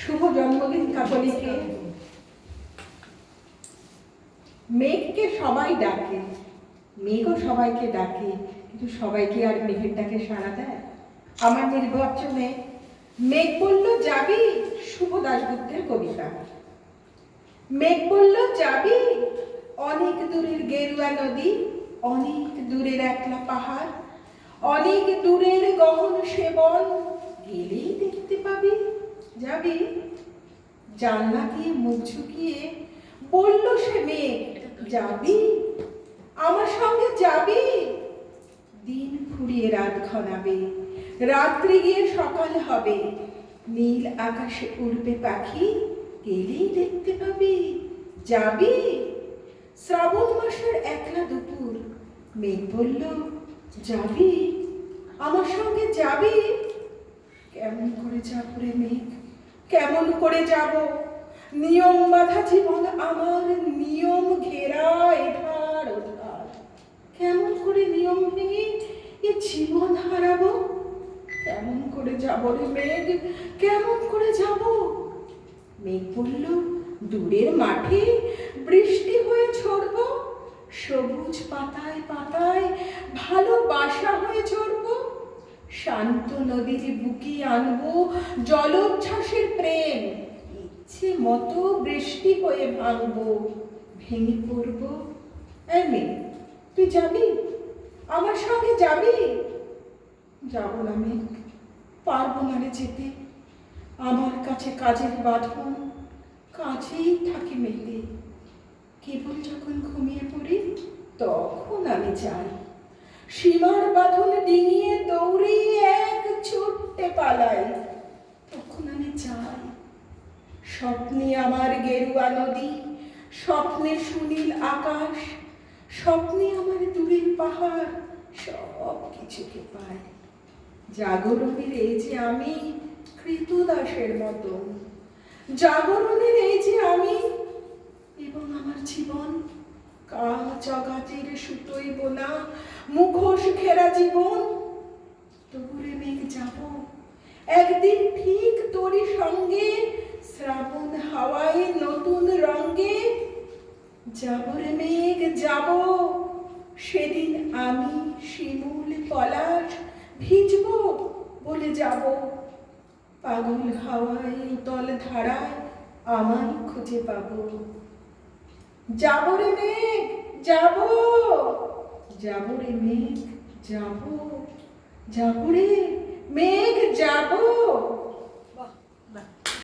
শুভ জন্মদিন, কাকলিকে। মেঘকে সবাই ডাকে। মেঘও সবাইকে ডাকে, কিন্তু সবাইকে আর মেঘের ডাকে সাড়া দেয়। আমার নির্বাচনে মেঘ বলল, যাবি শুভ দাশগুপ্তের কবিতা? মেঘ বলল, যাবি অনেক দূরের গেরুয়া নদী, অনেক দূরের একলা পাহাড়, অনেক দূরের গহন সেবন গেলেই দেখতে পাবি। যাবি? জানলা দিয়ে মুখ ঝুঁকিয়ে বলল সে মেঘ যাবি? আমার সঙ্গে যাবি? দিন ফুরিয়ে রাত ঘনাবে। রাত্রি গিয়ে সকাল হবে। নীল আকাশে উড়বে পাখি, গেলেই দেখতে পাবি। যাবি? শ্রাবণ মাসের একলা দুপুর। মেঘ বলল, যাবি? আমার সঙ্গে যাবি? কেমন করে যাব রে মেঘ? কেমন করে যাব? নিয়ম বাধা জীবন আমার, নিয়ম ঘেরা এধার ওধার কেমন করে নিয়ম ভেঙে এ জীবন হারাবো? কেমন করে যাব রে মেঘ? কেমন করে যাব? মেঘ বলল, দূরের মাঠে বৃষ্টি হয়ে ঝরবো, সবুজ পাতায় পাতায় শান্ত নদীর বুকে আনব, জলোচ্ছ্বাসের প্রেম, ইচ্ছে মতো বৃষ্টি হয়ে ভাঙবো। ভেঙে পড়ব? এই মেয়ে তুই যাবি? আমার সঙ্গে যাবি? যাব না মেঘ পারব না রে যেতে। আমার কাছে কাজের বাঁধন কাছেই থাকে মেঘে কেবল যখন ঘুমিয়ে পড়ি, তখন আমি যাই। সীমার বাঁধন ডিঙিয়ে পালাই। তখন আমি যাই। স্বপ্নে আমার গেরুয়া নদী, স্বপ্নে সুনীল আকাশ, স্বপ্নে আমার দূরের পাহাড়, সব কিছুকে পাই। জাগরণের এই যে আমি কৃতদাসের মতো জাগরণের এই যে আমি এবং আমার জীবন কাঁচ অগাতের সুতোই বোনা, মুখোশ ঘেরা জীবন তবুরে মেঘ যাব একদিন ঠিক তোরই সঙ্গে, শ্রাবণ হাওয়ায় নতুন রঙ্গে যাব রে মেঘ যাব। সেদিন আমি শিমুল পলাশ ভিজব বলে যাব। পাগল হাওয়ায় তল ধারায় আমায় খুঁজে পাবো। যাব রে মেঘ যাব যাব রে মেঘ যাব। যাব রে मेघ जाबो